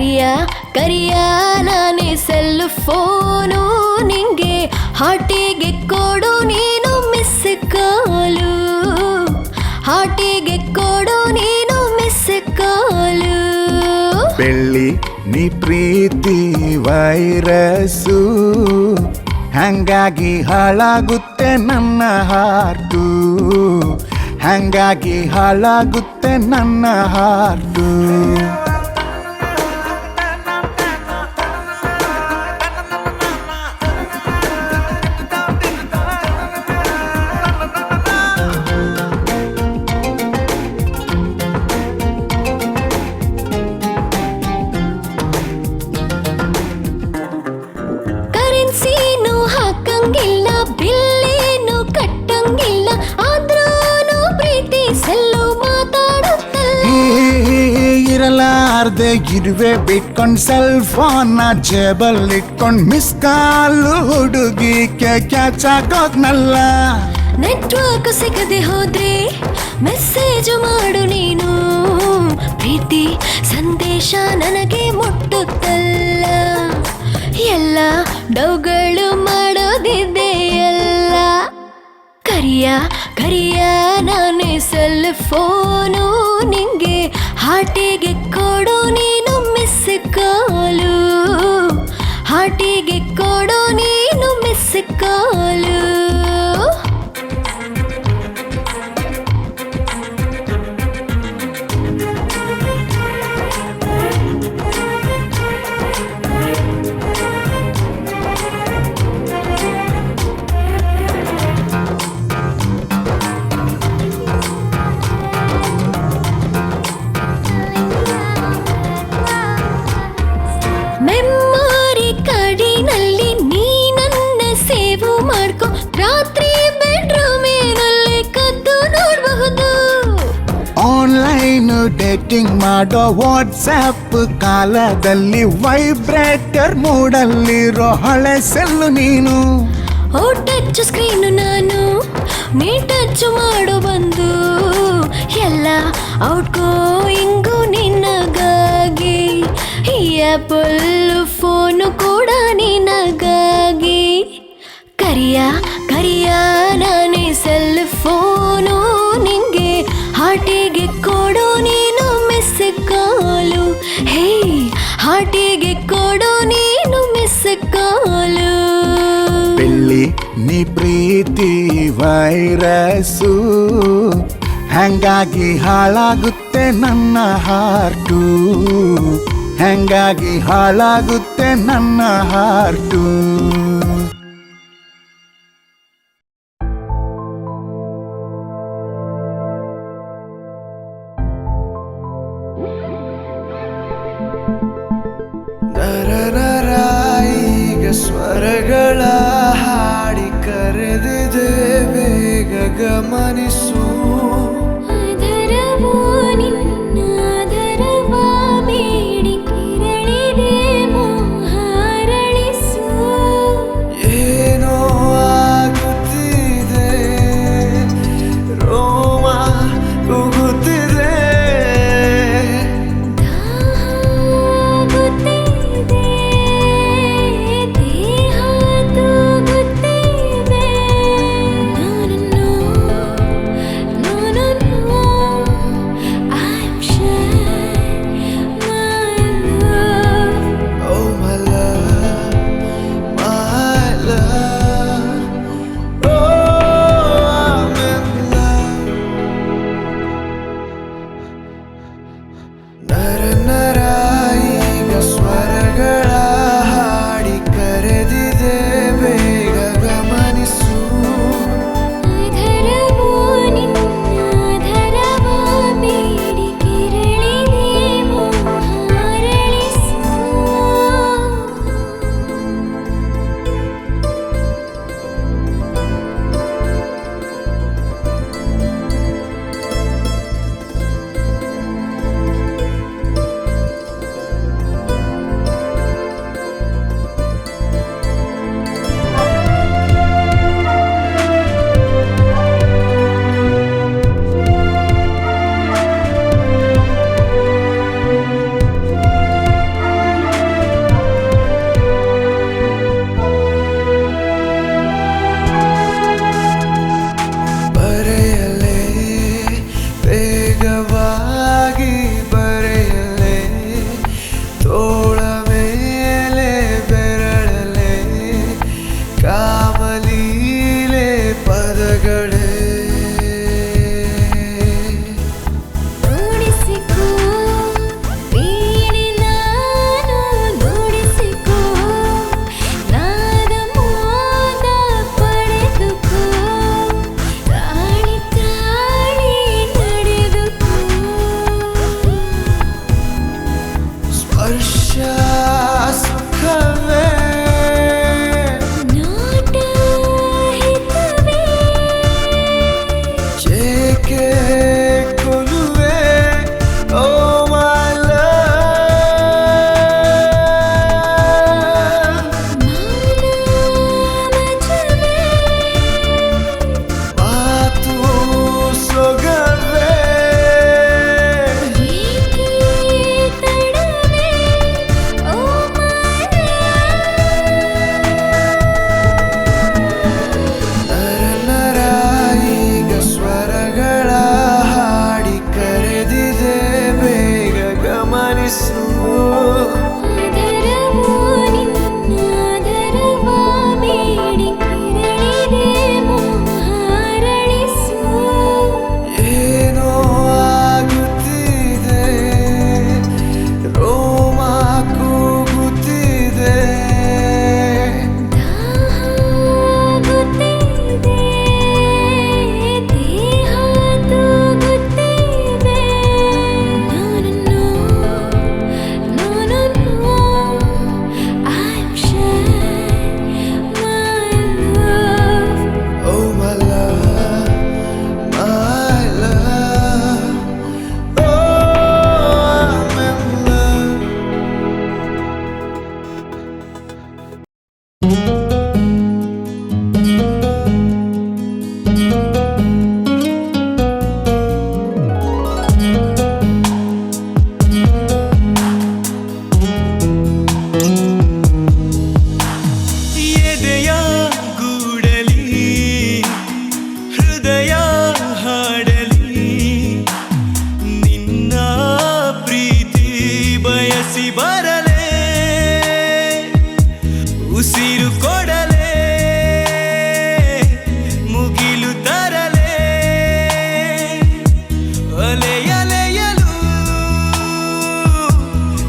ಕರಿಯ ಕರಿಯ ನಾನೇ cell phone. ನಿಂಗೆ ಹಾಟಿಗೆ ಕೊಡು, ನೀನು ಮಿಸ್ ಕಾಲು. ಹಾಟಿಗೆ ಕೊಡು, ನೀನು ಮಿಸ್ ಕಾಲು. ಬೆಳ್ಳಿ ನೀ ಪ್ರೀತಿ ವೈರಸ್ಸು ಹಂಗಾಗಿ ಹಾಳಾಗುತ್ತೆ ನನ್ನ ಹಾರ್ಟು. ಹಂಗಾಗಿ ಹಾಳಾಗುತ್ತೆ ನನ್ನ ಹಾರ್ಟು. ಇರಲಾರ್ದೆ ಇರುವೆ ಬಿಟ್ಕೊಂಡ್ ಸೆಲ್ಫೋನ್ ಜೇಬಲ್ ಇಟ್ಕೊಂಡ್ ಮಿಸ್ ಕಾಲ್ ಹುಡುಗಿ ಕ್ಯಾಚ್ ಆಗೋದ್ನಲ್ಲ. ನೆಟ್ವರ್ಕ್ ಸಿಗದೆ ಹೋದ್ರೆ ಮೆಸೇಜ್ ಮಾಡು ನೀನು. ಪ್ರೀತಿ ಸಂದೇಶ ನನಗೆ ಮುಟ್ಟುತ್ತಲ್ಲ. ಎಲ್ಲ ಡೌಗಳು ಮಾಡೋದಿದೆ ಎಲ್ಲ ಕರಿಯ ಕರಿಯ ನಾನೇ ಸೆಲ್ ಫೋನು ನಿಂಗೆ ಹಾಟಿಗೆ ಕೊಡು ನೀನು ಮಿಸ್ ಕಾಲು ಹಾಟಿಗೆ ಕೊಡು ನೀನು ಮಿಸ್ ಕಾಲು ಡೇಟಿಂಗ್ ಮಾಡೋ ವಾಟ್ಸ್ಆ್ಯಪ್ ಕಾಲದಲ್ಲಿ ವೈಬ್ರೇಟರ್ ಮೂಡಲ್ಲಿರೋ ಹಳೆ ಸೆಲ್ಲು ನೀನು. ಓ ಟಚ್ ಸ್ಕ್ರೀನ್ ನಾನು ನೀ ಟಚ್ ಮಾಡು ಬಂದು. ಎಲ್ಲ ಔಟ್ ಗೋಯಿಂಗು ನಿನಗಾಗಿ. ಈ ಫೋನು ಕೂಡ ನಿನಗಾಗಿ. ಕರಿಯ ಕರಿಯ ನಾನೇ ಸೆಲ್ ಫೋನು ನಿಂಗೆ ಹಾಟಿಗೆ ಕೊಡೋ ನೀನು. ಮಿಸ್ ಕಾಲು. ಹೇ, ಹಾಟಿಗೆ ಕೊಡು ನೀನು ಮಿಸ್ ಕಾಲು. ಬೆಳ್ಳಿ ನೀ ಪ್ರೀತಿ ವೈರಸ್ಸು ಹಂಗಾಗಿ ಹಾಳಾಗುತ್ತೆ ನನ್ನ ಹಾರ್ಟು. ಹಂಗಾಗಿ ಹಾಳಾಗುತ್ತೆ ನನ್ನ ಹಾರ್ಟು. ಸ್ವರಗಳ ಹಾಡಿ ಕರೆದಿದೆ ಬೇಗ ಗಮನಿಸು. ಉಸಿರು ಕೊಡಲೇ ಮುಗಿಲು ತರಲೇ. ಒಲೆಯಲೆಯಲು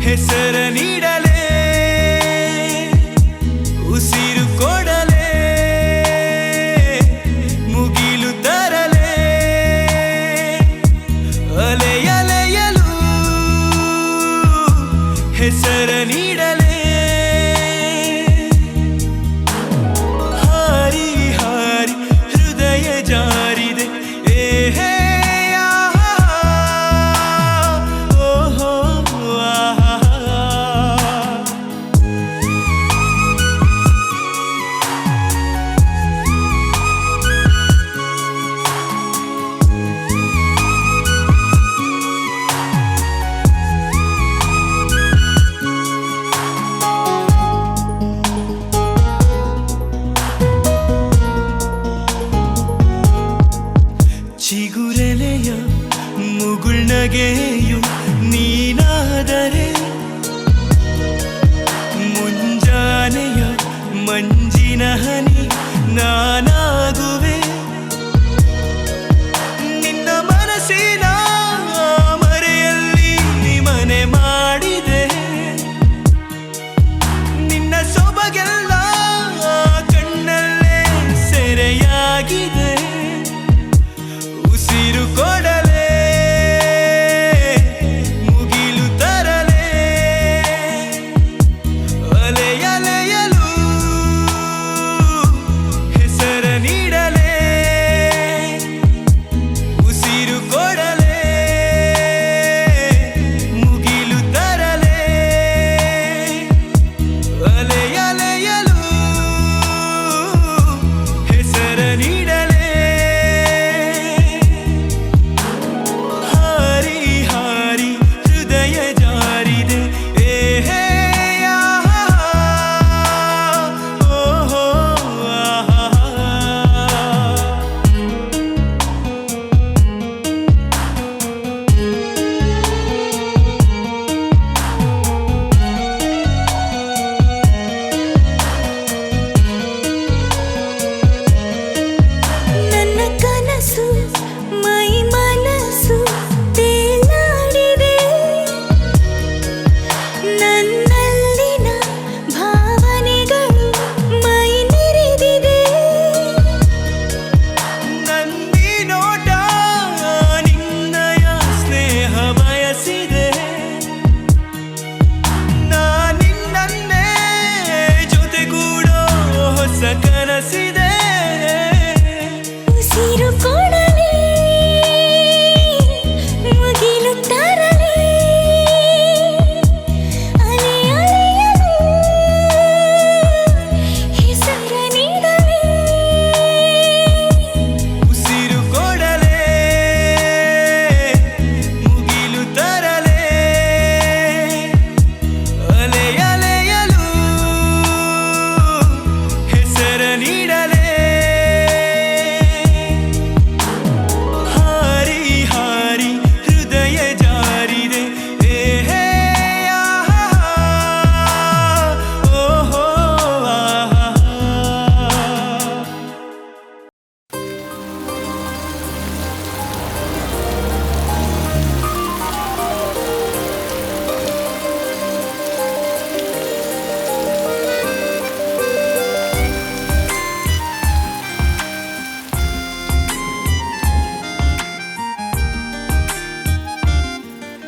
ಹೆಸರ ನೀಡಲೇ ಉಸಿರು ಕೊಡಲೇ ಮುಗಿಲು ತರಲೇ. ಒಲೆಯಲೆಯಲು ಹೆಸರ ನೀಡಲೇ.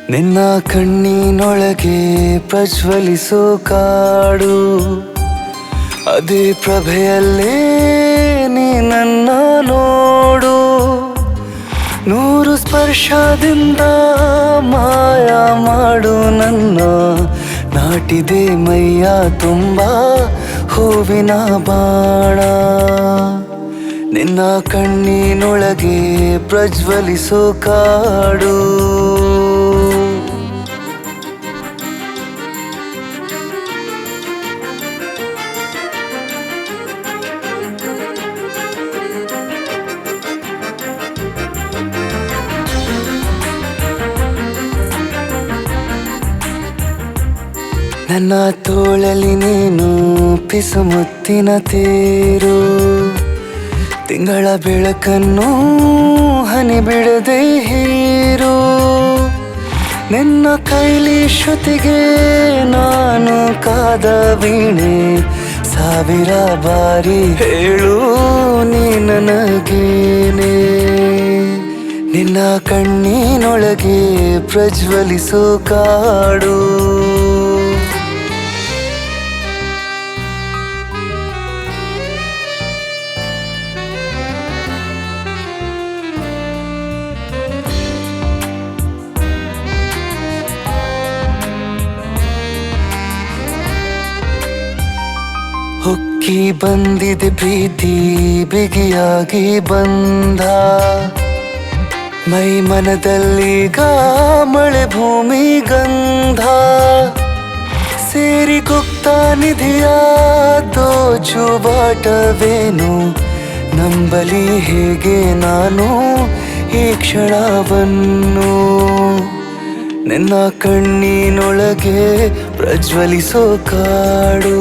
ನಿನ್ನ ಕಣ್ಣಿನೊಳಗೆ ಪ್ರಜ್ವಲಿಸೋ ಕಾಡು. ಅದೇ ಪ್ರಭೆಯಲ್ಲೇ ನೀ ನನ್ನ ನೋಡು. ನೂರು ಸ್ಪರ್ಶದಿಂದ ಮಾಯ ಮಾಡು ನನ್ನ. ನಾಟಿದೆ ಮೈಯ ತುಂಬ ಹೂವಿನ ಬಾಣ. ನಿನ್ನ ಕಣ್ಣಿನೊಳಗೆ ಪ್ರಜ್ವಲಿಸೋ ಕಾಡು. ನನ್ನ ತೋಳಲಿ ನೀನು ಪಿಸುಮುತ್ತಿನ ತೇರು. ತಿಂಗಳ ಬೆಳಕನ್ನು ಹನಿ ಬಿಡದೆ ಹೀರು. ನಿನ್ನ ಕೈಲಿ ಶ್ರುತಿಗೆ ನಾನು ಕಾದ ವೀಣೆ ಸಾವಿರ ಬಾರಿ ಹೇಳು ನೀ ನನಗೇನೆ. ನಿನ್ನ ಕಣ್ಣಿನೊಳಗೆ ಪ್ರಜ್ವಲಿಸೋ ಕಾಡು. ಹೊಕ್ಕಿ ಬಂದಿದೆ ಪ್ರೀತಿ, ಬಿಗಿಯಾಗಿ ಬಂದ. ಮೈ ಮನದಲ್ಲೀಗ ಮಳೆ ಭೂಮಿ ಗಂಧ. ಸೇರಿ ಗುಪ್ತ ನಿಧಿಯ ದೋಚು ಬಾಟವೇನು? ನಂಬಲಿ ಹೇಗೆ ನಾನು ಈ ಕ್ಷಣವನ್ನು? ನಿನ್ನ ಕಣ್ಣಿನೊಳಗೆ ಪ್ರಜ್ವಲಿಸೋ ಕಾಡು.